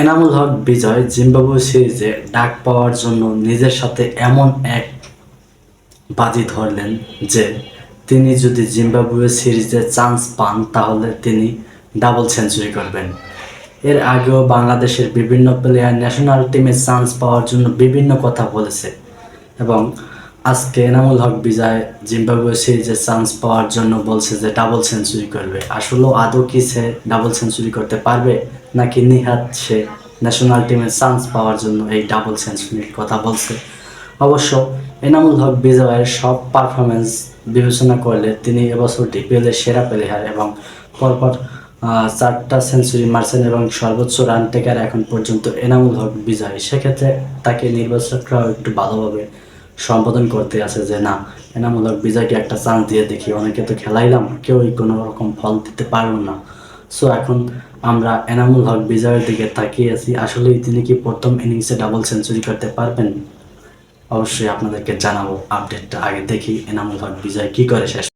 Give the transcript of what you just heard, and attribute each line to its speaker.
Speaker 1: Enamul Haque Bijoy Zimbabwe সিরিজে ডাক পাওয়ার জন্য নিজের সাথে এমন এক বাজি ধরলেন যে তিনি যদি জিম্বাবুয়ে সিরিজে চান্স পান, তাহলে তিনি ডাবল সেঞ্চুরি করবেন। এর আগেও বাংলাদেশের বিভিন্ন প্লেয়ার ন্যাশনাল টিমে চান্স পাওয়ার জন্য বিভিন্ন কথা বলেছে এবং আজকে এনামুল হক বিজয় জিম্বাবুয়ে সিরিজে চান্স পাওয়ার জন্য বলছে যে ডাবল সেঞ্চুরি করবে। আসলেও আদৌ কি সে ডাবল সেঞ্চুরি করতে পারবে? নাকি নিহাত সে ন্যাশনাল টিমে চান্স পাওয়ার জন্য এই ডাবল সেঞ্চুরির কথা বলছে? অবশ্য এনামুল হক বিজয়ের সব পারফরমেন্স বিবেচনা করলে তিনি এবছর ডিপিএলের সেরা প্লেয়ার এবং পরপর চারটা সেঞ্চুরি মারছেন এবং সর্বোচ্চ রান টেকার এখন পর্যন্ত এনামুল হক বিজয়। সেক্ষেত্রে তাকে নির্বাচকরাও একটু ভালোভাবে সম্বোধন করতে আছে যে না, এনামূলক হক বিজয়কে একটা চান্স দিয়ে দেখি, অনেকে তো খেলাইলাম, কেউই কোনো রকম ফল দিতে পারল না। সো এখন আমরা এনামুল হক বিজয়ের দিকে তাকিয়ে আছি। আসলেই তিনি কি প্রথম ইনিংসে ডাবল সেঞ্চুরি করতে পারবেন? অবশ্যই আপনাদেরকে জানাব আপডেটটা আগে দেখি এনামুল হক বিজয় কি করে শেষ